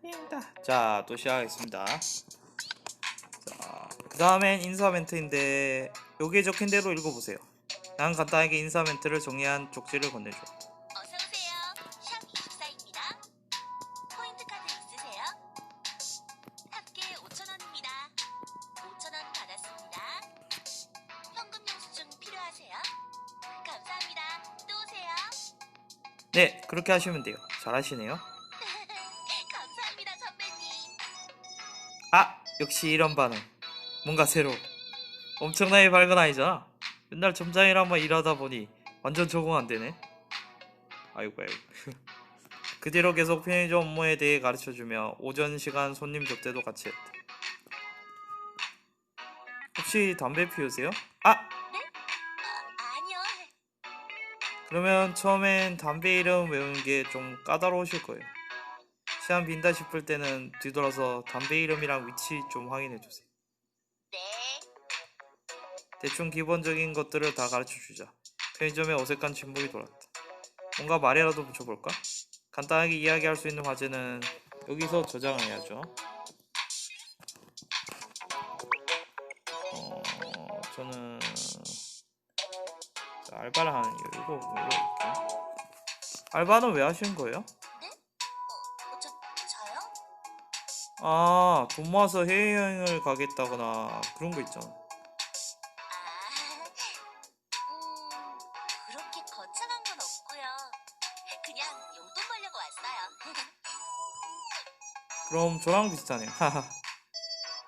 끄인다. 자, 또 시작하겠습니다. 자, 그 다음엔 인사 멘트인데 여기에 적힌 대로 읽어보세요. 난 간단하게 인사 멘트를 정리한 쪽지를 건네줘. 어서 오세요. 샵 24입니다. 포인트 카드 있으세요? 합계 5,000원입니다. 5,000원 받았습니다. 현금 영수증 필요하세요? 감사합니다. 또 오세요. 네, 그렇게 하시면 돼요. 잘하시네요. 역시 이런 반응. 뭔가 새로. 엄청나게 밝은 아이잖아. 맨날 점장이랑만 일하다 보니 완전 적응 안 되네. 아이고 아이고. 그 뒤로 계속 편의점 업무에 대해 가르쳐주며 오전 시간 손님 접대도 같이 했다. 혹시 담배 피우세요? 아, 아, 아니요. 그러면 처음엔 담배 이름 외우는 게 좀 까다로우실 거예요. 시간 빈다 싶을 때는 뒤돌아서 담배 이름이랑 위치 좀 확인해 주세요. 네. 대충 기본적인 것들을 다 가르쳐 주자. 편의점에 어색한 침묵이 돌았다. 뭔가 말이라도 붙여볼까? 간단하게 이야기할 수 있는 과제는 여기서 저장을 해야죠. 어, 저는 자, 알바를 하는 이유 이거 읽어볼게요. 알바는 왜 하시는 거예요? 아, 돈 모아서 해외여행을 가겠다거나 그런 거 있잖아. 아, 음, 그렇게 거창한 건 없고요. 그냥 용돈 벌려고 왔어요. 그럼 저랑 비슷하네요. 하하.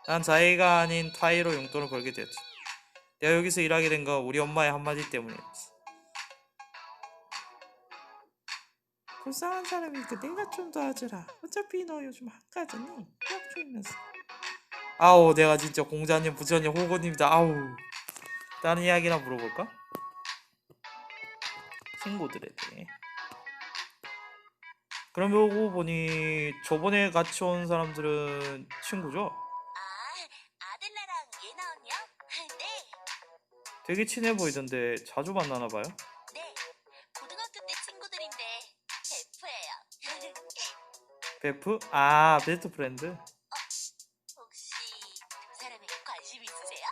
난 자의가 아닌 타의로 용돈을 벌게 되었지. 내가 여기서 일하게 된 건 우리 엄마의 한마디 때문이었지. 불쌍한 사람이니까 내가 좀 도와주라. 어차피 너 요즘 학가잖니. 약 줄면서. 아우 내가 진짜 공자님, 부처님, 호구님이다. 아우. 다른 이야기나 물어볼까? 친구들에 대해. 그러고 보니 저번에 같이 온 사람들은 친구죠? 아, 언니요? 네, 되게 친해 보이던데 자주 만나나 봐요? 네. 고등학교 때 친구들인데 베프예요. 베프? 아 베스트 프렌드? 관심 있으세요?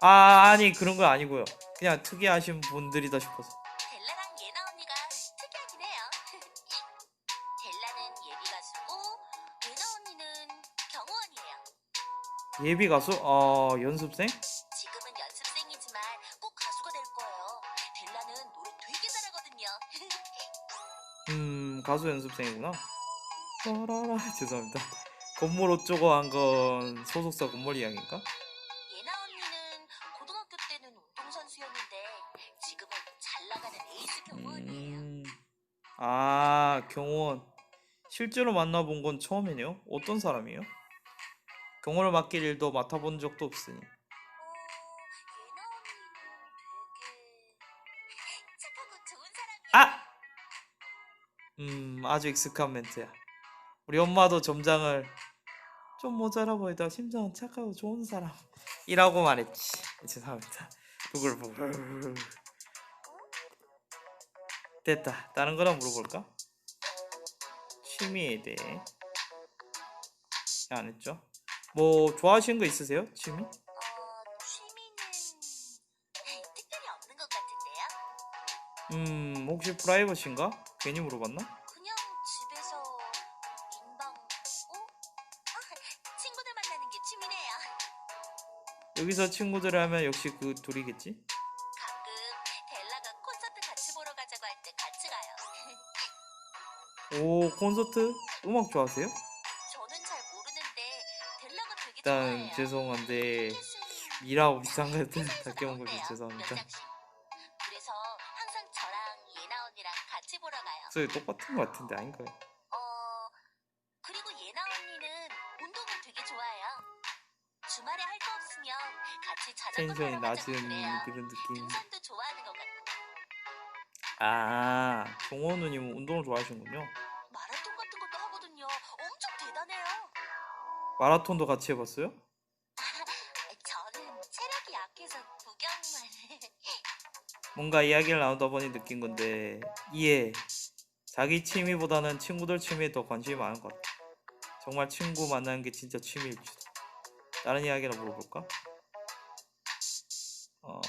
아 아니 그런 건 아니고요 그냥 특이하신 분들이다 싶어서 델라랑 예나 언니가 특이하긴 해요. 델라는 예비 가수고 예나 언니는 경호원이에요. 예비 가수? 어 연습생? 지금은 연습생이지만 꼭 가수가 될 거예요. 델라는 노래 되게 잘하거든요. 음 가수 연습생이구나 라라라 죄송합니다 건물 어쩌고 한 건 소속사 건물 이야기인가? 예나 언니는 고등학교 때는 운동선수였는데 지금은 잘 나가는 에이스 경호원이에요. 음... 아 경호원 실제로 만나본 건 처음이네요 어떤 사람이에요? 경호를 맡길 일도 맡아본 적도 없으니 어, 예나 언니는 되게 착하고 좋은 사람이에요. 아! 음, 아주 익숙한 멘트야. 우리 엄마도 점장을 좀 모자라 보이다 심정은 착하고 좋은 사람이라고 말했지. 죄송합니다. 보고. 됐다. 다른 거나 물어볼까? 취미에 대해. 안 했죠? 뭐 좋아하시는 거 있으세요? 취미? 어. 음, 혹시 프라이버시인가? 괜히 물어봤나? 여기서 친구들 하면 역시 그 둘이겠지? 가끔 델라가 콘서트 같이 보러 가자고 할 때 같이 가요. 오, 콘서트? 음악 좋아하세요? 저는 잘 모르는데 델라가 되게 일단 좋아해요. 죄송한데 미라하고 비슷한 거 회사에서 닦여온 거죠 나온대요, 죄송합니다. 그래서 항상 저랑 예나 언니랑 같이 보러 가요. 소리 똑같은 거 같은데 아닌가요? 어 그리고 예나 언니는 운동을 되게 좋아해요. 주말에 할 거 없으면 같이 자전거 텐션이 타러 낮은 그래요. 그런 느낌 등산도 좋아하는 것 같고 아 종호 누님은 운동을 좋아하시는군요 마라톤 같은 것도 하거든요. 엄청 대단해요. 마라톤도 같이 해봤어요? 저는 체력이 약해서 구경만. 뭔가 이야기를 나누다 보니 느낀 건데 이해 자기 취미보다는 친구들 취미에 더 관심이 많은 것 같아 정말 친구 만나는 게 진짜 취미일지도. 다른 이야기나 물어볼까? 어,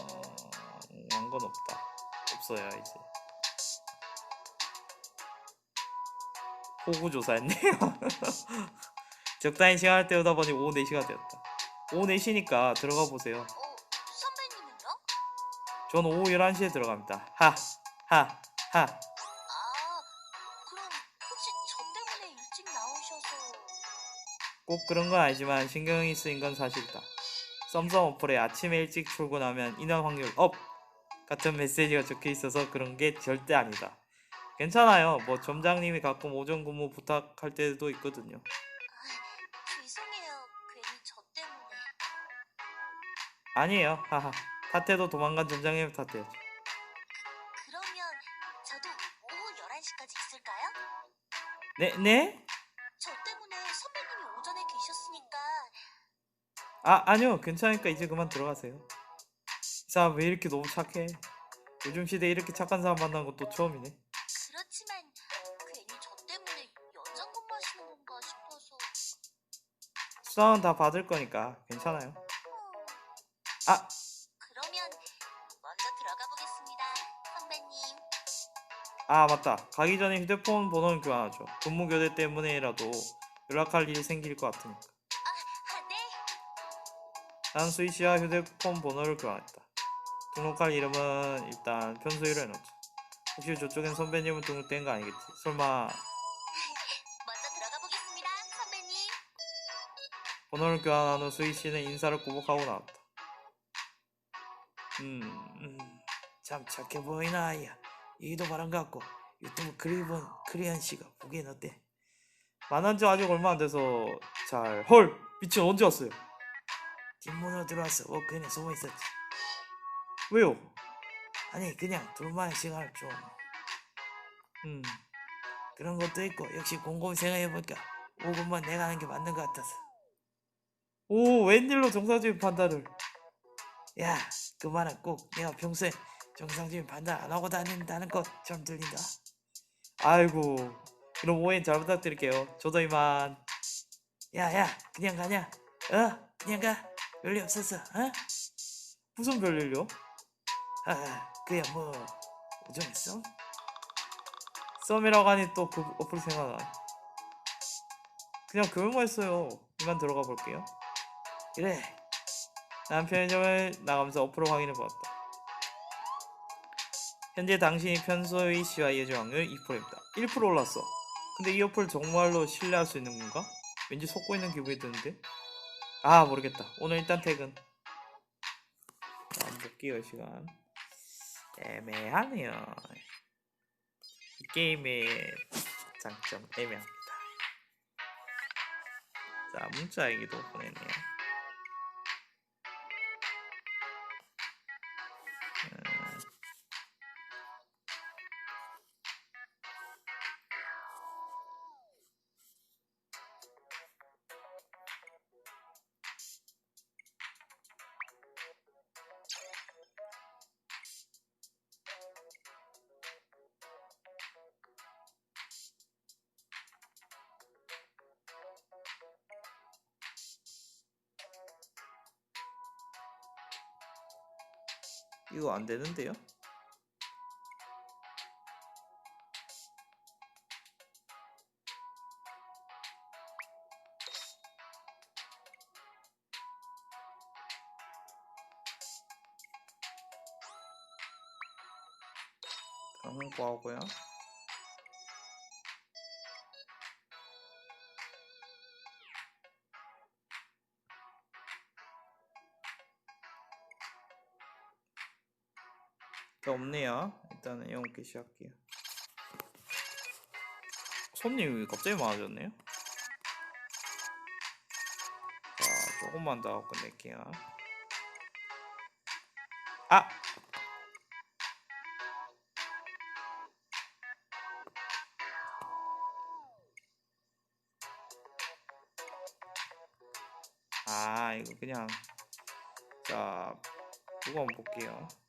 한건 없다. 없어요 이제. 호구 조사했네요. 적당히 시간을 때우다 보니 오후 4시가 되었다. 오후 4시니까 들어가 보세요. 어? 전 오후 11시에 들어갑니다. 하, 하, 하. 꼭 그런 건 아니지만 신경이 쓰인 건 사실이다. 썸썸 어플에 아침에 일찍 출근하면 인원 확률 업! 같은 메시지가 적혀 있어서 그런 게 절대 아니다. 괜찮아요. 뭐 점장님이 가끔 오전 근무 부탁할 때도 있거든요. 죄송해요. 괜히 저 때문에. 아니에요. 하하. 탓해도 도망간 점장님 탓해야죠. 그러면 저도 오후 11시까지 있을까요? 네, 네? 아, 아니요. 괜찮으니까 이제 그만 들어가세요. 이 사람 왜 이렇게 너무 착해? 요즘 시대에 이렇게 착한 사람 만나는 것도 처음이네. 그렇지만 괜히 저 때문에 연장 근무하시는 건가 싶어서 수당은 다 받을 거니까 괜찮아요. 어, 아, 그러면 먼저 들어가 보겠습니다. 선배님. 아 맞다 가기 전에 휴대폰 번호는 교환하죠 근무 교대 때문에라도 연락할 일이 생길 것 같으니까. 난 씨와 휴대폰 번호를 교환했다 등록할 이름은 일단 편수위로 해놓자 혹시 저쪽엔 선배님은 등록된 거 아니겠지 설마 먼저 들어가 보겠습니다. 선배님. 번호를 교환한 후 수희 씨는 인사를 꾸벅하고 나왔다 음, 음, 참 착해 보이는 아이야 얘기도 바람 같고 유튜브 크리본 크리안 씨가 보기엔 어때? 만난 지 아직 얼마 안 돼서 잘 헐! 미친 언제 왔어요? 뒷문으로 들어왔어 워크인에 숨어 있었지. 왜요? 아니 그냥 둘만의 시간을 좀 음, 그런 것도 있고 역시 곰곰이 생각해보니까 5분만 내가 하는 게 맞는 것 같아서. 오 웬일로 정상적인 판단을? 야그 말은 꼭 내가 평소에 정상적인 판단 안 하고 다닌다는 것처럼 들린다. 아이고 그럼 오해 잘 부탁드릴게요. 저도 이만. 야야 그냥 가냐? 어? 그냥 가 별일 없었어? 어 무슨 별일요? 아 그야 뭐 오전에 썸 썸이라고 하니 또 그 어플 생각나. 그냥 그것만 했어요. 이만 들어가 볼게요. 그래. 난 편의점을 나가면서 어플을 확인해 보았다. 현재 당신이 편소의 씨와 이어질 확률 2%입니다. 1% 올랐어. 근데 이 어플 정말로 신뢰할 수 있는 건가? 왠지 속고 있는 기분이 드는데 아 모르겠다. 오늘 일단 퇴근. 자, 한번 볼게요 시간. 애매하네요. 이 게임의 장점 애매합니다. 자 문자 얘기도 보내네요 이거 안 되는데요? 홍보하고요. 일단은 영어 개시 할게요. 손님이 갑자기 많아졌네요. 자, 조금만 더 하고 끝낼게요. 아! 아, 이거 그냥 자, 이거 한번 볼게요.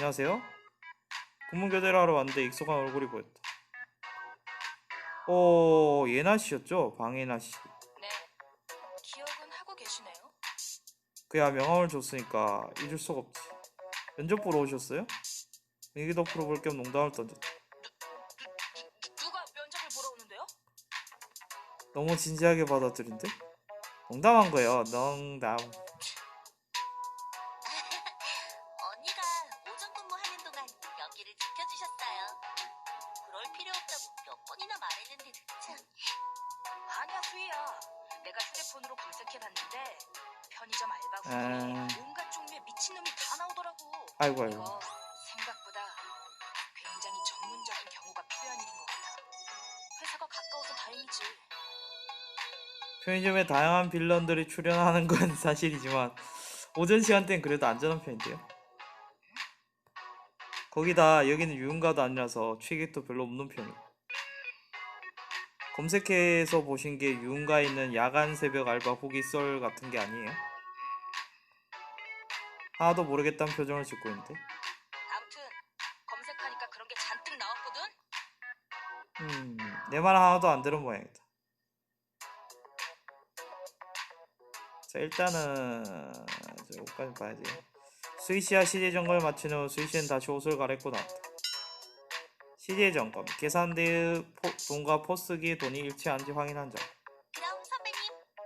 안녕하세요. 국문 교대를 하러 왔는데 익숙한 얼굴이 보였다. 오, 예나 씨였죠? 방예나 씨. 네. 기억은 하고 계시네요. 그야 명함을 줬으니까 잊을 수가 없지. 면접 보러 오셨어요? 분위기 덕후로 볼겸 농담을 던졌다. 누, 누가 면접을 보러 오는데요? 너무 진지하게 받아들인데? 농담한 거예요. 농담. 편의점에 다양한 빌런들이 출연하는 건 사실이지만 오전 시간대는 그래도 안전한 편인데요. 거기다 여기는 유흥가도 아니라서 취객도 별로 없는 편이고 검색해서 보신 게 유흥가에 있는 야간 새벽 알바 후기 썰 같은 게 아니에요? 하나도 모르겠다는 표정을 짓고 있는데 아무튼 검색하니까 그런 게 잔뜩 나왔거든. 음, 내 말 하나도 안 들은 모양이다. 자, 일단은 저 옷까지 봐야지. 스위시와 시제 점검을 마친 후 스위시는 다시 옷을 갈아입고 나왔다. 시제 점검, 계산대의 포, 돈과 포스기의 돈이 일치한지 확인한 점. 그럼 선배님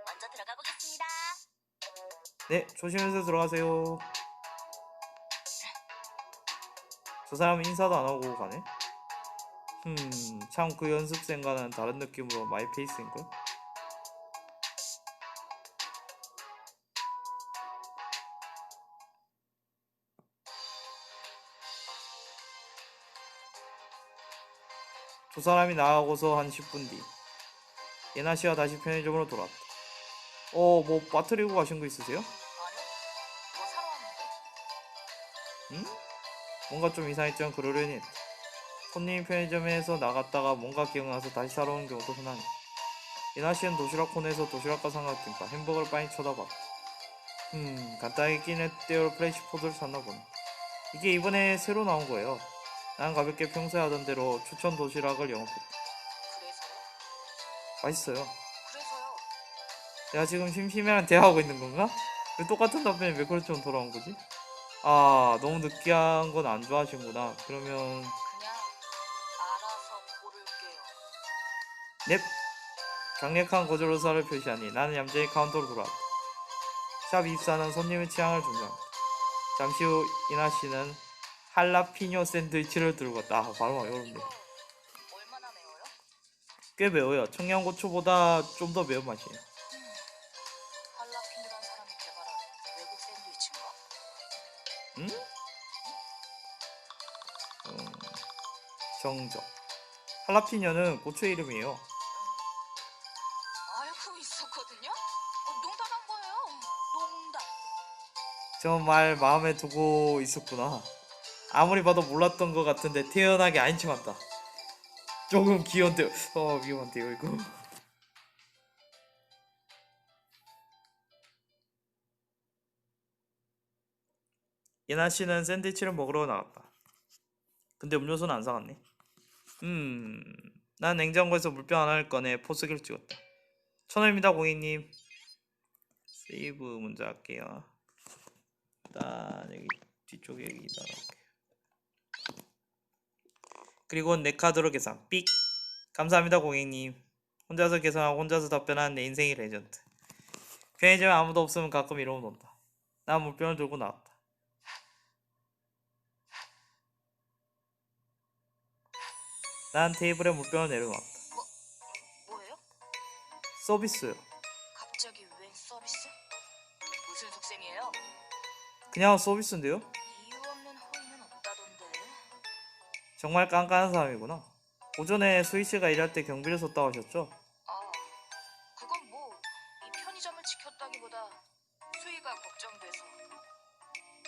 먼저 들어가 보겠습니다. 네, 조심해서 들어가세요. 저 사람은 인사도 안 하고 가네. 음, 참그 연습생과는 다른 느낌으로 마이 페이스인걸? 두 사람이 나가고서 한 10분 뒤 예나 씨가 다시 편의점으로 돌아왔다. 어, 뭐 빠뜨리고 가신 거 있으세요? 응? 뭔가 좀 이상했지만 그러려니 했다. 손님이 편의점에서 나갔다가 뭔가 기억나서 다시 사러 오는 경우도 흔하니. 예나 씨는 도시락 코너에서 도시락과 삼각김밥, 햄버거를 빤히 쳐다봤다. 음, 간단하게 끼는 때로 프레시푸드를 샀나 보네. 이게 이번에 새로 나온 거예요. 난 가볍게 평소에 하던 대로 추천 도시락을 영업했다. 그래서요. 맛있어요. 그래서요. 내가 지금 심심해랑 대화하고 있는 건가? 왜 똑같은 답변이 매크로처럼 돌아온 거지? 아, 너무 느끼한 건 안 좋아하시는구나. 그러면 그냥 알아서 고를게요. 넵! 강력한 거절 의사를 표시하니 나는 얌전히 카운터로 돌아왔다. 샵 입사는 손님의 취향을 존중한다. 잠시 후 이나 씨는 할라피뇨 샌드위치를 들고 왔다. 아, 발음 얼마나 매워요? 꽤 매워요. 청양고추보다 좀 더 매운 맛이에요. 할라피뇨란 사람이 개발한 외국 샌드위치인가? 응? 음, 정적. 할라피뇨는 고추의 이름이에요. 알고 있었거든요? 어, 농담한 거예요. 농담. 정말 마음에 두고 있었구나. 아무리 봐도 몰랐던 것 같은데 태연하게 아닌 척 한다. 조금 귀여운데, 어, 위험한데요, 이거. 예나 씨는 샌드위치를 먹으러 나갔다. 근데 음료수는 안 사갔네. 음, 난 냉장고에서 물병 하나를 꺼내 포스기를 찍었다. 천원입니다, 고객님. 세이브 먼저 할게요. 일단 여기 뒤쪽에 여기다. 그리고 내 카드로 계산. 삑. 감사합니다 고객님. 혼자서 계산하고 혼자서 답변하는 내 인생의 레전드. 편의점에 아무도 없으면 가끔 이러면 온다. 난 물병을 들고 나왔다. 난 테이블에 물병을 내려놓았다. 뭐예요? 서비스요. 갑자기 웬 서비스? 무슨 속셈이에요? 그냥 서비스인데요 정말 깐깐한 사람이구나 오전에 수희 씨가 일할 때 경비를 썼다고 하셨죠? 아, 그건 뭐 이 편의점을 지켰다기보다 수위가 걱정돼서.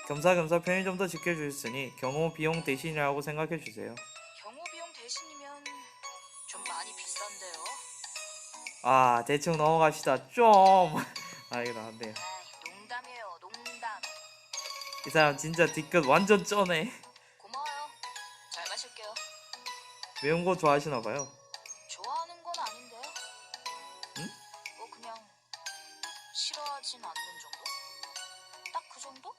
겸사겸사 편의점도 지켜주셨으니 경호 비용 대신이라고 생각해 주세요. 경호 비용 대신이면 좀 많이 비싼데요. 아 대충 넘어갑시다 좀. 아 이거 나왔네요. 아이, 농담이에요, 농담. 이 사람 진짜 뒤끝 완전 쩌네. 매운 거 좋아하시나 봐요. 좋아하는 건 아닌데. 응? 뭐 그냥 싫어하진 않는 정도? 딱 그 정도?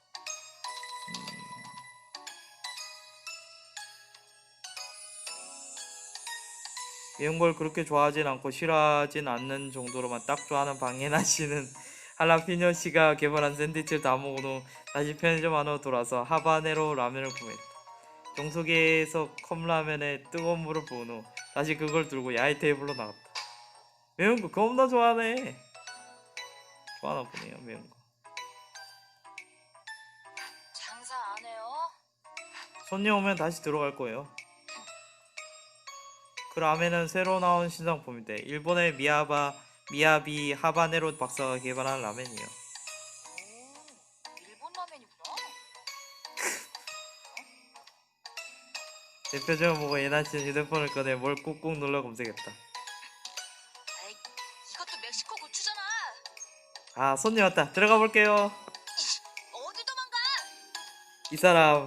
매운 걸 그렇게 좋아하진 않고 싫어하진 않는 정도로만 딱 좋아하는 방해나 씨는 할라피뇨 씨가 개발한 샌드위치를 다 먹은 후 다시 편의점 안으로 돌아서 하바네로 라면을 구매했다. 정수기에서 컵라면에 뜨거운 물을 부은 후 다시 그걸 들고 야외 테이블로 나갔다. 매운 거 겁나 좋아하네. 좋아하나 보네요 매운 거. 장사 안 해요? 손님 오면 다시 들어갈 거예요. 그 라멘은 새로 나온 신상품인데 일본의 미야바 미야비 하바네로 박사가 개발한 라멘이에요. 대표적으로 보고 예나 씨는 휴대폰을 꺼내 뭘 꾹꾹 눌러 검색했다. 에이, 이것도 멕시코 고추잖아. 아 손님 왔다. 들어가 볼게요. 어디 도망가? 이 사람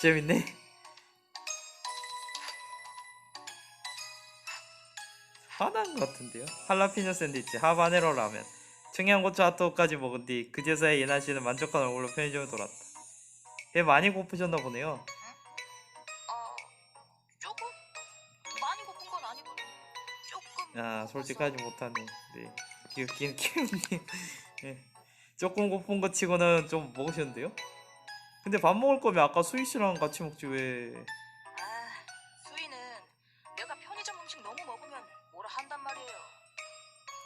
재밌네. 화난 것 같은데요. 할라피뇨 샌드위치, 하바네로 라면, 청양고추 핫도그까지 먹은 뒤 그제서야 예나 씨는 만족한 얼굴로 편의점을 돌았다. 배 많이 고프셨나 보네요. 솔직하지 못하네. 네. 귀엽긴 귀엽네. 예. 조금 고픈 것 치고는 좀 먹으셨는데요? 근데 밥 먹을 거면 아까 수희 씨랑 같이 먹지 왜? 아, 수희는 내가 편의점 음식 너무 먹으면 뭐라 한단 말이에요.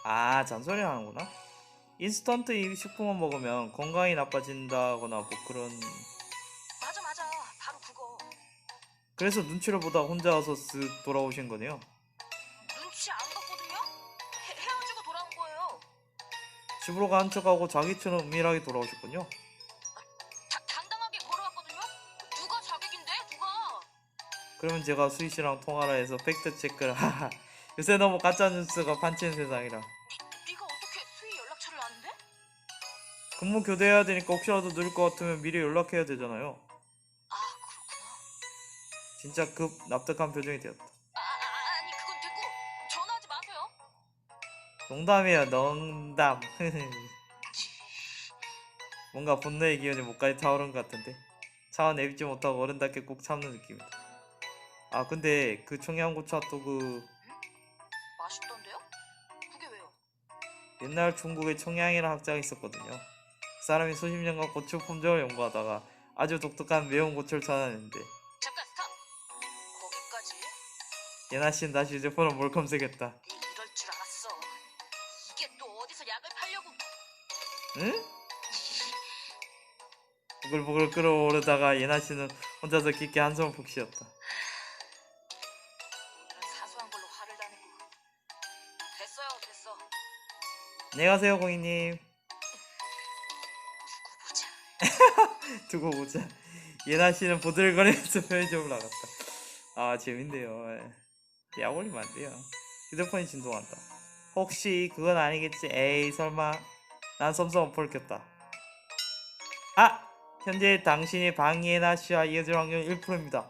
아 잔소리 하는구나. 인스턴트 이 식품만 먹으면 건강이 나빠진다거나 뭐 그런. 맞아, 맞아. 바로 그거. 그래서 눈치를 보다 혼자 와서 쓱 돌아오신 거네요. 집으로 간 척하고 자기처럼 은밀하게 돌아오셨군요. 다, 당당하게 걸어왔거든요? 누가 자객인데? 누가? 그러면 제가 수희 씨랑 통화를 해서 팩트 체크를 하하. 요새 너무 가짜 뉴스가 판치는 세상이라. 네가 어떻게 수희 연락처를 아는데? 근무 교대해야 되니까 혹시라도 늦을 것 같으면 미리 연락해야 되잖아요. 아, 그렇구나. 진짜 급 납득한 표정이 되었다. 농담이에요, 농담. 뭔가 분노의 기운이 목까지 타오른 것 같은데 차와 내딛지 못하고 어른답게 꾹 참는 느낌이다. 아 근데 그 청양고추 핫도그 맛있던데요? 그게 왜요? 옛날 중국에 청양이라는 학자가 있었거든요. 그 사람이 수십 년간 고추 품종을 연구하다가 아주 독특한 매운 고추를 찾아냈는데 잠깐 스탑. 거기까지? 예나 씨는 다시 휴대폰을 뭘 검색했다. 응? 부글부글 끓어오르다가 예나 씨는 혼자서 깊게 한숨을 푹 쉬었다. 사소한 걸로 화를 다 내고. 됐어요, 됐어. 안녕하세요 고객님. 두고 보자. 두고 보자. 예나 씨는 보들거리면서 편의점을 나갔다. 아 재밌네요. 예. 약 올리면 안 돼요. 휴대폰이 진동한다. 혹시 그건 아니겠지? 에이 설마. 난 썸썸 어플을 켰다. 아! 현재 당신이 방예나 씨와 이어질 확률 1%입니다.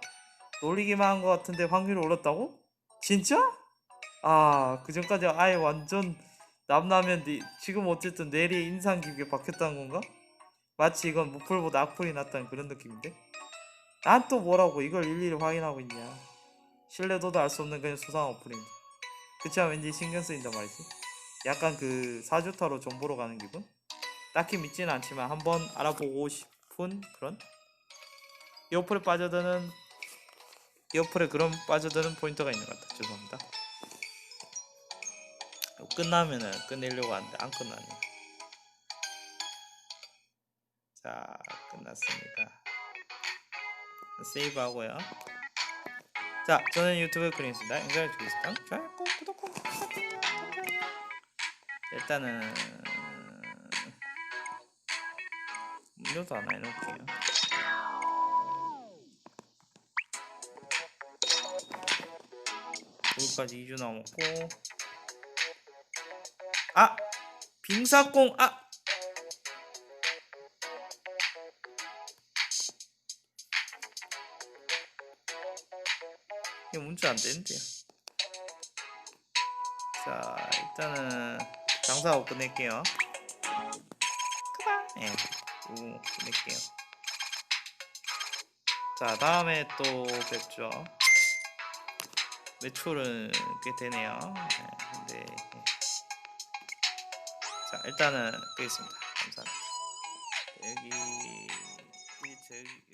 놀리기만 한 것 같은데 확률이 올랐다고? 진짜? 아, 그 전까지 아예 완전 남라면 지금 어쨌든 내리 인상 깊게 바뀌었다는 건가? 마치 이건 무풀보다 악플이 났다는 그런 느낌인데? 난 또 뭐라고 이걸 일일이 확인하고 있냐? 신뢰도도 알 수 없는 그냥 수상한 어플인데. 그치만 왠지 신경 쓰인단 말이지. 약간 그 사주타로 좀 보러 가는 기분? 딱히 믿지는 않지만 한번 알아보고 싶은 그런? 이 어플에 빠져드는 이 어플에 그런 빠져드는 포인트가 있는 것 같다. 죄송합니다. 끝나면은 끝내려고 하는데 안 끝나네. 자, 끝났습니다. 세이브 하고요. 자, 저는 유튜브 크리스입니다. 영상을 주시면 좋아요, 꼭. 일단은 음료도 하나 해놓을게요. 물까지 2주 남았고 아! 빙사콩 아! 이게 문자 안 되는데요. 자, 일단은 장사하고 끝낼게요. 그만. 예, 오, 끝낼게요. 자, 다음에 또 뵙죠. 매출은 꽤 되네요. 예, 근데 예. 자, 일단은 끄겠습니다. 감사합니다. 여기 이 저기